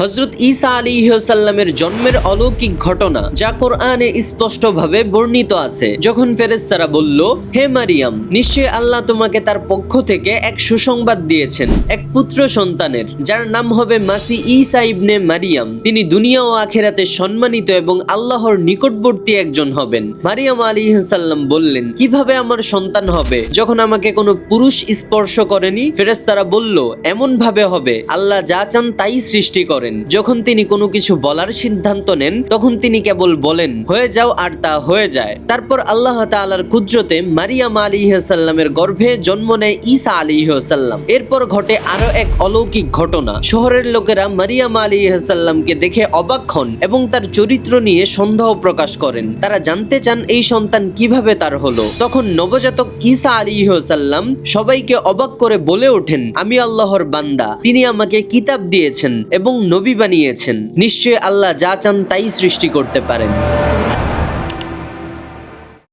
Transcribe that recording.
হজরত ঈসা আলী সাল্লামের জন্মের অলৌকিক ঘটনা যা কোরআনে স্পষ্টভাবে বর্ণিত আছে। যখন ফেরেস্তারা বলল, হে মারিয়াম নিশ্চয় আল্লাহ তোমাকে তার পক্ষ থেকে এক সুসংবাদ দিয়েছেন, এক পুত্র সন্তানের, যার নাম হবে মাসি ঈসা ইবনে মারিয়াম। তিনি দুনিয়া ও আখেরাতে সম্মানিত এবং আল্লাহর নিকটবর্তী একজন হবেন। মারিয়াম আলী সাল্লাম বললেন, কীভাবে আমার সন্তান হবে? যখন আমাকে কোনো পুরুষ স্পর্শ করেনি? ফেরেস্তারা বলল এমন ভাবে হবে। আল্লাহ যা চান তাই সৃষ্টি করেন। যখন তিনি কোনো কিছু বলার সিদ্ধান্ত নেন, তখন তিনি কেবল বলেন, হয়ে যাও আর তা হয়ে যায়। তারপর আল্লাহ তাআলার কুদরতে মারিয়াম আলী সাল্লামের গর্ভে জন্ম নেয় ঈসা আলী সাল্লাম। এরপর ঘটে আরও এক অলৌকিক ঘটনা। শহরের লোকেরা মারিয়াম আলী সাল্লামকে দেখে অবাক হন এবং তার চরিত্র নিয়ে সন্দেহ প্রকাশ করেন। তারা জানতে চান, এই সন্তান কীভাবে তার হলো? তখন নবজাতক ঈসা আলী সাল্লাম সবাইকে অবাক করে বলে ওঠেন, আমি আল্লাহর বান্দা। তিনি আমাকে কিতাব দিয়েছেন এবং নবী বানিয়েছেন। নিশ্চয়ই আল্লাহ যা চান তাই সৃষ্টি করতে পারেন।